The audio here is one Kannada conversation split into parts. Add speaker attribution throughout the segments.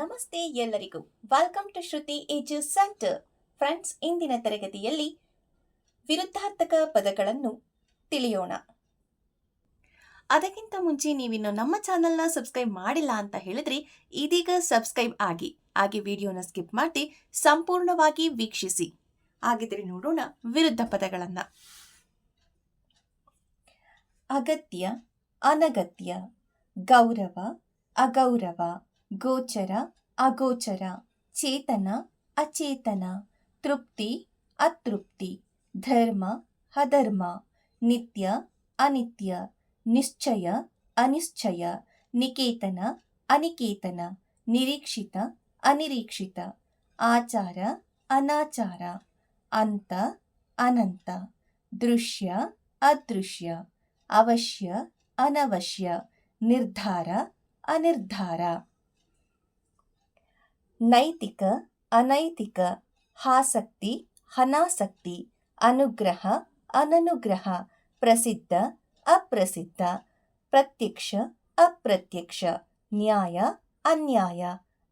Speaker 1: ನಮಸ್ತೆ ಎಲ್ಲರಿಗೂ. Welcome to Shruti edu centre friends ಇಂದಿನ ತರಗತಿಯಲ್ಲಿ ವಿರುದ್ಧಾರ್ಥಕ ಪದಗಳನ್ನು ತಿಳಿಯೋಣ. ಅದಕ್ಕಿಂತ ಮುಂಚೆ ನೀವಿನ್ನು ನಮ್ಮ ಚಾನಲ್ನ ಸಬ್ಸ್ಕ್ರೈಬ್ ಮಾಡಿಲ್ಲ ಅಂತ ಹೇಳಿದ್ರೆ ಇದೀಗ ಸಬ್ಸ್ಕ್ರೈಬ್ ಆಗಿ, ಹಾಗೆ ವಿಡಿಯೋನ ಸ್ಕಿಪ್ ಮಾಡಿ ಸಂಪೂರ್ಣವಾಗಿ ವೀಕ್ಷಿಸಿ. ಹಾಗಿದ್ರೆ ನೋಡೋಣ ವಿರುದ್ಧ ಪದಗಳನ್ನು. ಅಗತ್ಯ, ಅನಗತ್ಯ, ಗೌರವ, ಅಗೌರವ ಗೋಚರ, ಅಗೋಚರ, ಚೇತನ, ಅಚೇತನ, ತೃಪ್ತಿ, ಅತೃಪ್ತಿ, ಧರ್ಮ, ಅಧರ್ಮ, ನಿತ್ಯ, ಅನಿತ್ಯ, ನಿಶ್ಚಯ, ಅನಿಶ್ಚಯ, ನಿಕೇತನ, ಅನಿಕೇತನ, ನಿರೀಕ್ಷಿತ, ಅನಿರೀಕ್ಷಿತ, ಆಚಾರ, ಅನಾಚಾರ, ಅಂತ, ಅನಂತ, ದೃಶ್ಯ, ಅದೃಶ್ಯ, ಅವಶ್ಯ, ಅನವಶ್ಯ, ನಿರ್ಧಾರ, ಅನಿರ್ಧಾರ. ನೈತಿಕ, ಅನೈತಿಕ ಹಾಸಕ್ತಿ ಅನಾಸಕ್ತಿ, ಅನುಗ್ರಹ, ಅನನುಗ್ರಹ, ಪ್ರಸಿದ್ಧ, ಅಪ್ರಸಿದ್ಧ, ಪ್ರತ್ಯಕ್ಷ, ಅಪ್ರತ್ಯಕ್ಷ, ನ್ಯಾಯ, ಅನ್ಯಾಯ,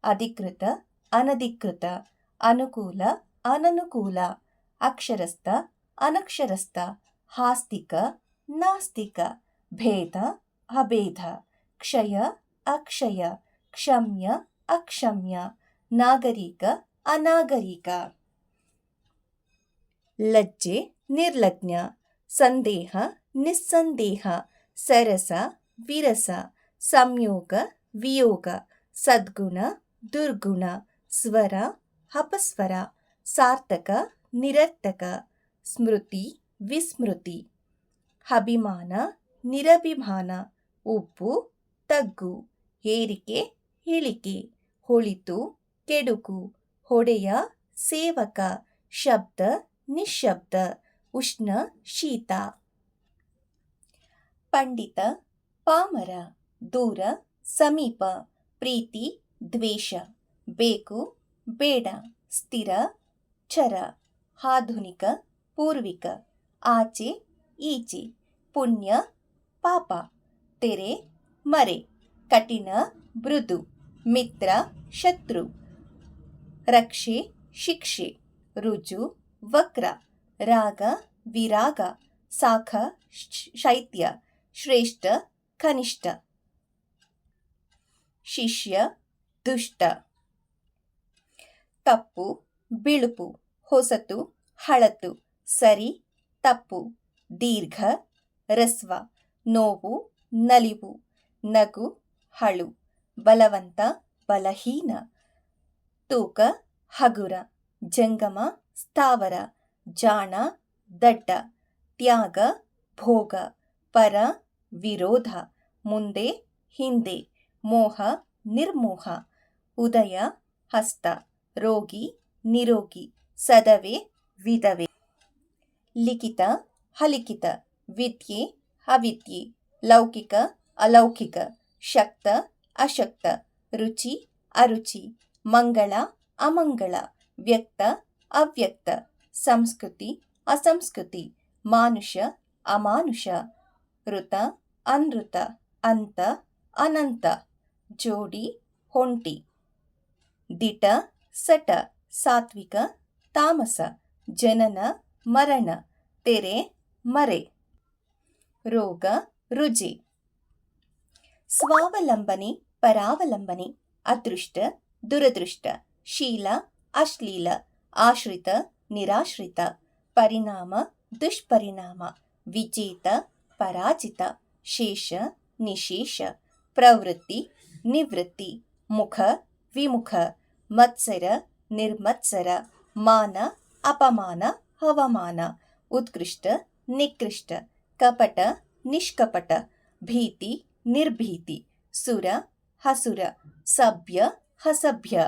Speaker 1: ಅಧಿಕೃತ, ಅನಧಿಕೃತ, ಅನುಕೂಲ, ಅನನುಕೂಲ, ಅಕ್ಷರಸ್ಥ, ಅನಕ್ಷರಸ್ಥ ಹಾಸ್ತಿಕ ನಾಸ್ತಿಕ, ಭೇದ, ಅಭೇದ, ಕ್ಷಯ, ಅಕ್ಷಯ, ಕ್ಷಮ್ಯ, ಅಕ್ಷಮ್ಯ. ನಾಗರಿಕ, ಅನಾಗರಿಕ. ಲಜ್ಜೆ, ನಿರ್ಲಜ್ಞ, ಸಂದೇಹ, ನಿಸ್ಸಂದೇಹ, ಸರಸ, ವಿರಸ, ಸಂಯೋಗ, ವಿಯೋಗ, ಸದ್ಗುಣ, ದುರ್ಗುಣ, ಸ್ವರ, ಅಪಸ್ವರ, ಸಾರ್ಥಕ, ನಿರರ್ಥಕ, ಸ್ಮೃತಿ, ವಿಸ್ಮೃತಿ. ಅಭಿಮಾನ, ನಿರಭಿಮಾನ, ಉಪ್ಪು, ತಗ್ಗು, ಏರಿಕೆ, ಇಳಿಕೆ, ಹೊಳಿತು ಕೆಡುಕು, ಹೊಡೆಯ ಸೇವಕ, ಶಬ್ದ, ನಿಶಬ್ದ, ಉಷ್ಣ, ಶೀತ. ಪಂಡಿತ ಪಾಮರ, ದೂರ, ಸಮೀಪ, ಪ್ರೀತಿ, ದ್ವೇಷ, ಬೇಕು, ಬೇಡ, ಸ್ಥಿರ ಚರ ಆಧುನಿಕ, ಪೂರ್ವಿಕ, ಆಚೆ, ಈಚೆ, ಪುಣ್ಯ, ಪಾಪ, ತೆರೆ, ಮರೆ, ಕಠಿಣ, ಮೃದು, ಮಿತ್ರ, ಶತ್ರು. ರಕ್ಷೆ, ಶಿಕ್ಷೆ, ರುಜು, ವಕ್ರ, ರಾಗ, ವಿರಾಗ, ಸಾಖ ಶೈತ್ಯ, ಶ್ರೇಷ್ಠ, ಕನಿಷ್ಠ. ಶಿಷ್ಯ, ದುಷ್ಟ. ತಪ್ಪು, ಬಿಳುಪು, ಹೊಸತು, ಹಳತು, ಸರಿ, ತಪ್ಪು, ದೀರ್ಘ, ರಸ್ವ, ನೋವು, ನಲಿವು, ನಗು, ಹಳು, ಬಲವಂತ, ಬಲಹೀನ. ತೂಕ, ಹಗುರ, ಜಂಗಮ, ಸ್ಥಾವರ, ಜಾಣ, ದಡ್ಡ, ತ್ಯಾಗ, ಭೋಗ, ಪರ, ವಿರೋಧ, ಮುಂದೆ, ಹಿಂದೆ, ಮೋಹ, ನಿರ್ಮೋಹ, ಉದಯ, ಹಸ್ತ, ರೋಗಿ, ನಿರೋಗಿ, ಸದವೆ, ವಿಧವೆ. ಲಿಖಿತ, ಹಲಿಖಿತ, ವಿದ್ಯೆ, ಅವಿದ್ಯೆ, ಲೌಕಿಕ, ಅಲೌಕಿಕ, ಶಕ್ತ, ಅಶಕ್ತ, ರುಚಿ, ಅರುಚಿ. ಮಂಗಳ, ಅಮಂಗಳ, ವ್ಯಕ್ತ, ಅವ್ಯಕ್ತ, ಸಂಸ್ಕೃತಿ, ಅಸಂಸ್ಕೃತಿ, ಮಾನುಷ, ಅಮಾನುಷ, ಋತ, ಅನೃತ, ಅಂತ, ಅನಂತ, ಜೋಡಿ, ಹೊಂಟಿ. ದಿಟ, ಸಟ, ಸಾತ್ವಿಕ, ತಾಮಸ, ಜನನ, ಮರಣ, ತೆರೆ, ಮರೆ. ರೋಗ, ರುಜಿ. ಸ್ವಾವಲಂಬನೆ, ಪರಾವಲಂಬನೆ, ಅದೃಷ್ಟ ದುರದೃಷ್ಟ, ಶೀಲ, ಅಶ್ಲೀಲ, ಆಶ್ರಿತ, ನಿರಾಶ್ರಿತ, ಪರಿಣಾಮ, ದುಷ್ಪರಿಣಾಮ, ವಿಜೇತ, ಪರಾಜಿತ, ಶೇಷ, ನಿಶೇಷ, ಪ್ರವೃತ್ತಿ, ನಿವೃತ್ತಿ, ಮುಖ, ವಿಮುಖ, ಮತ್ಸರ, ನಿರ್ಮತ್ಸರ, ಮಾನ, ಅಪಮಾನ, ಹವಮಾನ, ಉತ್ಕೃಷ್ಟ, ನಿಕೃಷ್ಟ, ಕಪಟ, ನಿಷ್ಕಪಟ, ಭೀತಿ, ನಿರ್ಭೀತಿ, ಸುರ, ಹಸುರ, ಸಭ್ಯ ಹಸಭ್ಯ.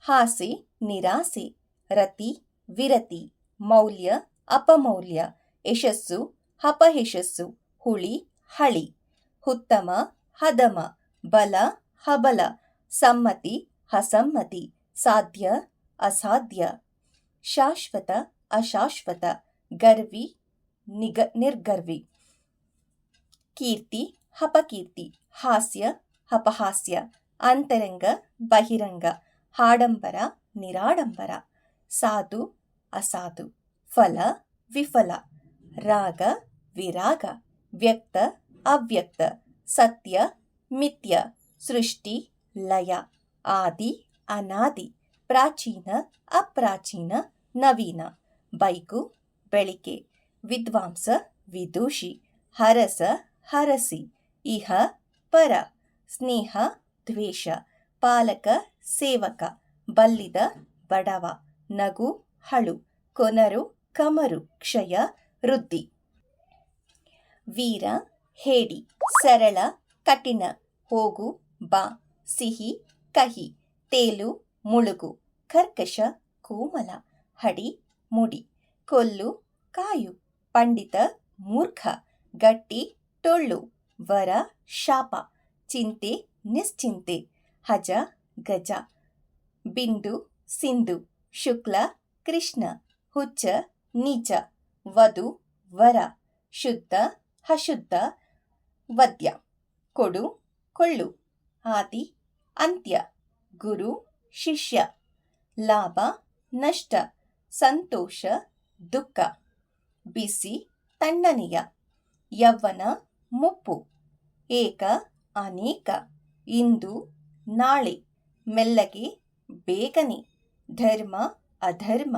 Speaker 1: ಹಾಸಿ, ನಿರಾಸೆ, ರತಿ, ವಿರತಿ, ಮೌಲ್ಯ, ಅಪಮೌಲ್ಯ, ಯಶಸ್ಸು, ಅಪಯಶಸ್ಸು, ಹುಳಿ, ಹಳಿ, ಉತ್ತಮ, ಹದಮ, ಬಲ, ಹಬಲ, ಸಮ್ಮತಿ, ಅಸಮ್ಮತಿ, ಸಾಧ್ಯ, ಅಸಾಧ್ಯ. ಶಾಶ್ವತ, ಅಶಾಶ್ವತ, ಗರ್ವಿ, ನಿಗ, ನಿರ್ಗರ್ವಿ. ಕೀರ್ತಿ, ಅಪಕೀರ್ತಿ, ಹಾಸ್ಯ, ಅಪಹಾಸ್ಯ. ಅಂತರಂಗ, ಬಹಿರಂಗ, ಹಾಡಂಬರ, ನಿರಾಡಂಬರ, ಸಾಧು, ಅಸಾಧು, ಫಲ, ವಿಫಲ, ರಾಗ, ವಿರಾಗ, ವ್ಯಕ್ತ, ಅವ್ಯಕ್ತ, ಸತ್ಯ, ಮಿಥ್ಯ, ಸೃಷ್ಟಿ, ಲಯ, ಆದಿ, ಅನಾದಿ, ಪ್ರಾಚೀನ, ಅಪ್ರಾಚೀನ, ನವೀನ, ಬೈಕು, ಬೆಳಿಕೆ, ವಿದ್ವಾಂಸ, ವಿದೂಷಿ, ಹರಸ, ಹರಸಿ, ಇಹ, ಪರ, ಸ್ನೇಹ ದ್ವೇಷ, ಪಾಲಕ, ಸೇವಕ, ಬಲ್ಲಿದ, ಬಡವ, ನಗು, ಹಳು, ಕೊನರು, ಕಮರು, ಕ್ಷಯ, ವೃದ್ಧಿ. ವೀರ, ಹೇಡಿ, ಸರಳ, ಕಠಿಣ, ಹೋಗು, ಬಾ, ಸಿಹಿ, ಕಹಿ, ತೇಲು, ಮುಳುಗು, ಕರ್ಕಶ, ಕೋಮಲ, ಹಡಿ, ಮುಡಿ, ಕೊಲ್ಲು, ಕಾಯು, ಪಂಡಿತ, ಮೂರ್ಖ, ಗಟ್ಟಿ, ಟೊಳ್ಳು, ವರ, ಶಾಪ, ಚಿಂತೆ ನಿಶ್ಚಿಂತೆ. ಹಜ, ಗಜ, ಬಿಂದು, ಸಿಂಧು, ಶುಕ್ಲ, ಕೃಷ್ಣ, ಹುಚ್ಚ, ನೀಚ, ವಧು, ವರ, ಶುದ್ಧ, ಅಶುದ್ಧ, ವದ್ಯ, ಕೊಡು, ಕೊಳ್ಳು, ಆದಿ, ಅಂತ್ಯ, ಗುರು, ಶಿಷ್ಯ, ಲಾಭ, ನಷ್ಟ, ಸಂತೋಷ, ದುಃಖ, ಬಿಸಿ, ತಣ್ಣನೆಯ, ಯೌವನ, ಮುಪ್ಪು, ಏಕ, ಅನೇಕ. ಇಂದು ನಾಳೆ ಮೆಲ್ಲಗೆ ಬೇಗನೆ ಧರ್ಮ ಅಧರ್ಮ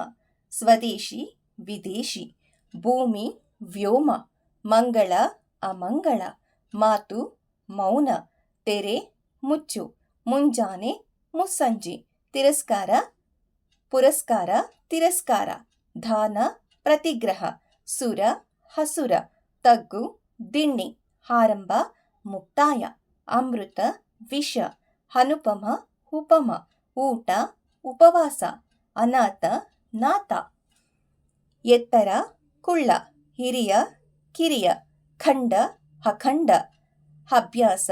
Speaker 1: ಸ್ವದೇಶಿ ವಿದೇಶಿ ಭೂಮಿ ವ್ಯೋಮ ಮಂಗಳ ಅಮಂಗಳ ಮಾತು ಮೌನ ತೆರೆ ಮುಚ್ಚು ಮುಂಜಾನೆ ಮುಸ್ಸಂಜೆ ತಿರಸ್ಕಾರ ಪುರಸ್ಕಾರ ತಿರಸ್ಕಾರ ಧಾನ ಪ್ರತಿಗ್ರಹ ಸುರ ಹಸುರ ತಗ್ಗು ದಿಣ್ಣೆ ಆರಂಭ ಮುಕ್ತಾಯ ಅಮೃತ ವಿಷ, ಅನುಪಮ, ಉಪಮ, ಊಟ, ಉಪವಾಸ, ಅನಾಥ, ನಾಥ. ಎತ್ತರ, ಕುಳ್ಳ, ಹಿರಿಯ, ಕಿರಿಯ, ಖಂಡ, ಅಖಂಡ. ಅಭ್ಯಾಸ,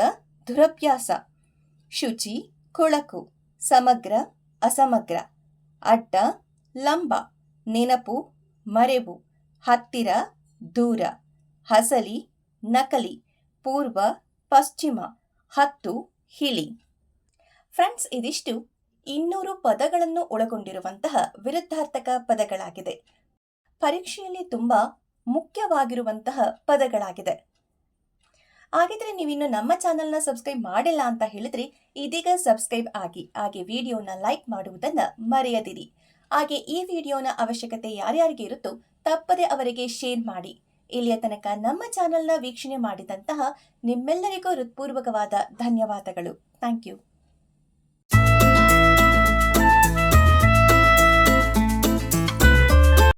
Speaker 1: ದುರಭ್ಯಾಸ. ಶುಚಿ, ಕೊಳಕು, ಸಮಗ್ರ, ಅಸಮಗ್ರ. ಅಡ್ಡ, ಲಂಬ, ನೆನಪು, ಮರೆವು. ಹತ್ತಿರ, ದೂರ. ಹಸಲಿ, ನಕಲಿ. ಪೂರ್ವ, ಪಶ್ಚಿಮ. ಹತ್ತು ಹಿಳಿ ಫ್ರೆಂಡ್ಸ್, ಇದಿಷ್ಟು. ಇನ್ನೂರು ಪದಗಳನ್ನು ಒಳಗೊಂಡಿರುವಂತಹ ವಿರುದ್ಧಾರ್ಥಕ ಪದಗಳಾಗಿದೆ. ಪರೀಕ್ಷೆಯಲ್ಲಿ ತುಂಬ ಮುಖ್ಯವಾಗಿರುವಂತಹ ಪದಗಳಾಗಿದೆ. ಹಾಗಿದ್ರೆ ನೀವಿನ್ನು ನಮ್ಮ ಚಾನೆಲ್ನ ಸಬ್ಸ್ಕ್ರೈಬ್ ಮಾಡಿಲ್ಲ ಅಂತ ಹೇಳಿದ್ರೆ ಇದೀಗ ಸಬ್ಸ್ಕ್ರೈಬ್ ಆಗಿ, ಹಾಗೆ ವಿಡಿಯೋನ ಲೈಕ್ ಮಾಡುವುದನ್ನು ಮರೆಯದಿರಿ. ಹಾಗೆ ಈ ವಿಡಿಯೋನ ಅವಶ್ಯಕತೆ ಯಾರ್ಯಾರಿಗೆ ಇರುತ್ತೋ ತಪ್ಪದೆ ಅವರಿಗೆ ಶೇರ್ ಮಾಡಿ. ಇಲ್ಲಿಯ ತನಕ ನಮ್ಮ ಚಾನೆಲ್ನ ವೀಕ್ಷಣೆ ಮಾಡಿದಂತಹ ನಿಮ್ಮೆಲ್ಲರಿಗೂ ಹೃತ್ಪೂರ್ವಕವಾದ ಧನ್ಯವಾದಗಳು. Thank you.